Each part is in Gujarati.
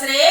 três.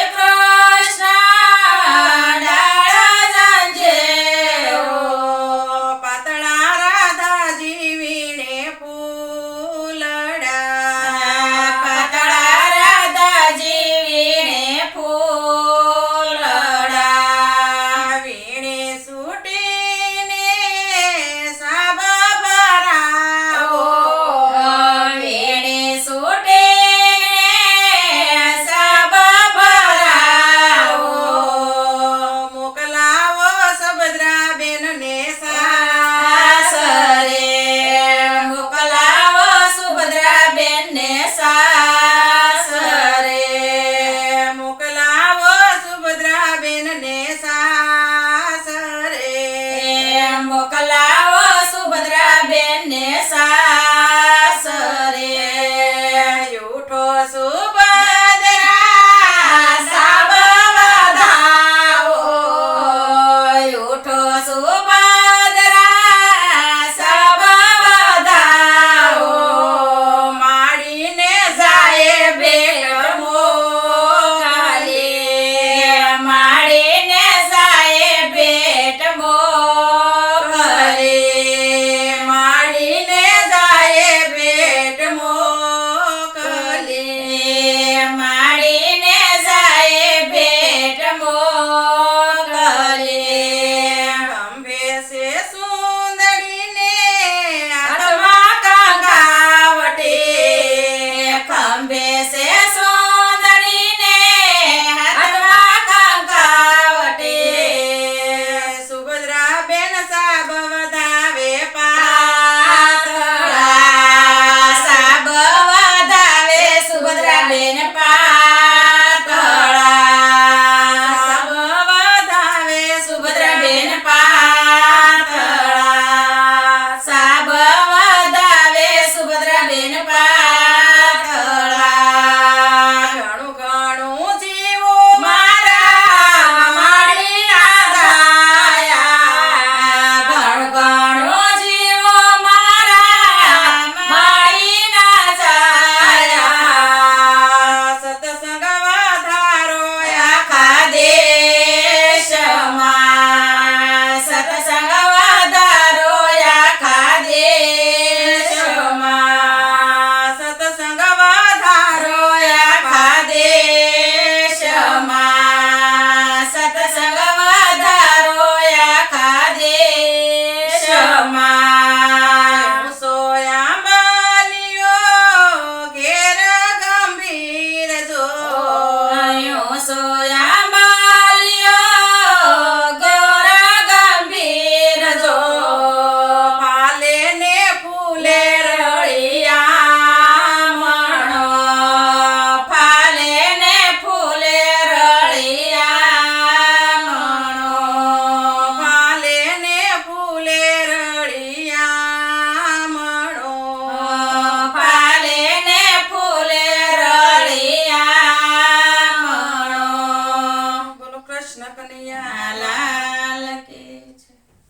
મોકલાવો સુભદ્રા બેન ને સાસરે. ઉઠો સુભદ્રા સાબવાધાવો ઉઠો સુભ